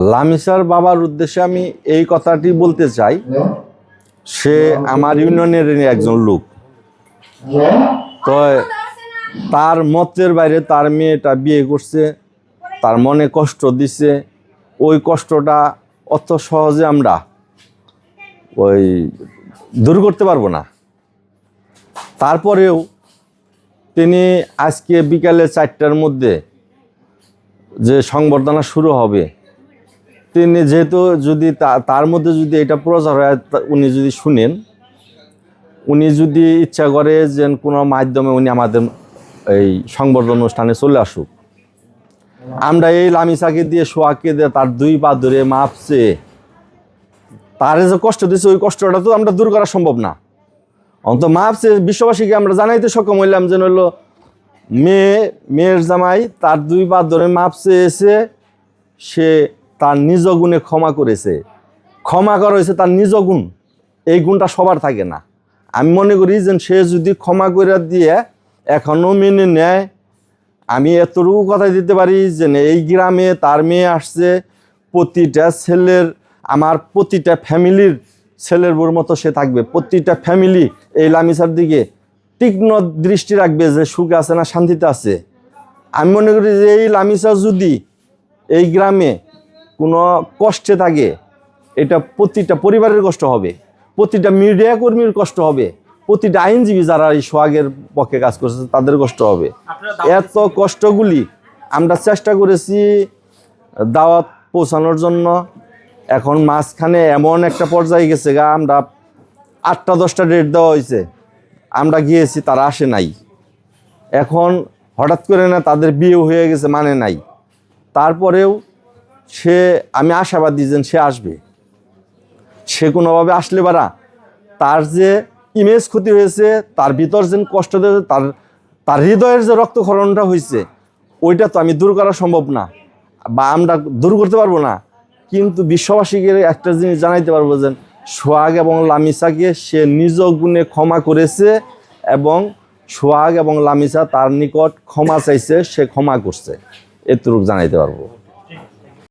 লামিসার বাবার উদ্দেশ্যে আমি এই কথাটি বলতে চাই। সে আমার ইউনিয়নের একজন লোক। তো তার মতের বাইরে তার মেয়েটা বিয়ে করছে তার মনে কষ্ট দিছে। ওই কষ্টটা অত সহজে আমরা ওই দূর করতে পারব না। তারপরেও তিনি আজকে বিকালে চারটার মধ্যে যে সংবর্ধনা শুরু হবে তিনি যেহেতু যদি তার মধ্যে যদি এটা প্রচার হয় উনি যদি শুনেন, উনি যদি ইচ্ছা করে যে কোনো মাধ্যমে উনি আমাদের এই সংবর্ধনা অনুষ্ঠানে চলে আসুক। আমরা এই লামিসাকে দিয়ে সোয়াকে দিয়ে তার দুই পা ধরে মাপছে তারে যে কষ্ট দিচ্ছে ওই কষ্টটা তো আমরা দূর করা সম্ভব না। অন্ত মাপছে বিশ্ববাসীকে আমরা জানাইতে সক্ষম হইলাম যে হলো, মেয়ে, মেয়ের জামাই তার দুই পা ধরে মাপছে এসে সে তার নিজ গুণে ক্ষমা করেছে। ক্ষমা করা হয়েছে তার নিজ গুণ। এই গুণটা সবার থাকে না। আমি মনে করি যে সে যদি ক্ষমা করে দিয়ে এখনও মেনে নেয়, আমি এতটুকু কথা দিতে পারি যে এই গ্রামে তার মেয়ে আসছে, প্রতিটা ছেলের, আমার প্রতিটা ফ্যামিলির ছেলের বোর মতো সে থাকবে। প্রতিটা ফ্যামিলি এই লামিসার দিকে তীক্ষ্ণ দৃষ্টি রাখবে যে সুখে আছে না শান্তিতে আছে। আমি মনে করি যে এই লামিসা যদি এই গ্রামে কোনো কষ্টে থাকে এটা প্রতিটা পরিবারের কষ্ট হবে প্রতিটা মিডিয়া কর্মীর কষ্ট হবে প্রতিটা আইনজীবী যারা এই সোহাগের পক্ষে কাজ করছে তাদের কষ্ট হবে। এত কষ্টগুলি আমরা চেষ্টা করেছি দাওয়াত পৌঁছানোর জন্য। এখন মাঝখানে এমন একটা পর্যায়ে গেছে গা আমরা আটটা দশটা ডেট দেওয়া হয়েছে আমরা গিয়েছি তারা আসে নাই। এখন হঠাৎ করে না তাদের বিয়ে হয়ে গেছে মানে নাই। তারপরেও সে, আমি আশাবাদী যে সে আসবে। সে কোনোভাবে আসলে বারা তার যে ইমেজ ক্ষতি হয়েছে, তার ভিতর যে কষ্ট দিয়েছে তার তার হৃদয়ের যে রক্তক্ষরণটা হয়েছে, ওইটা তো আমি দূর করা সম্ভব না। বা আমরা দূর করতে পারব না। কিন্তু বিশ্ববাসীকে একটা জিনিস জানাইতে পারব যে সোহাগ এবং লামিসাকে সে নিজ গুণে ক্ষমা করেছে এবং সোহাগ এবং লামিসা তার নিকট ক্ষমা চাইছে, সে ক্ষমা করছে। এতটুকু জানাইতে পারব।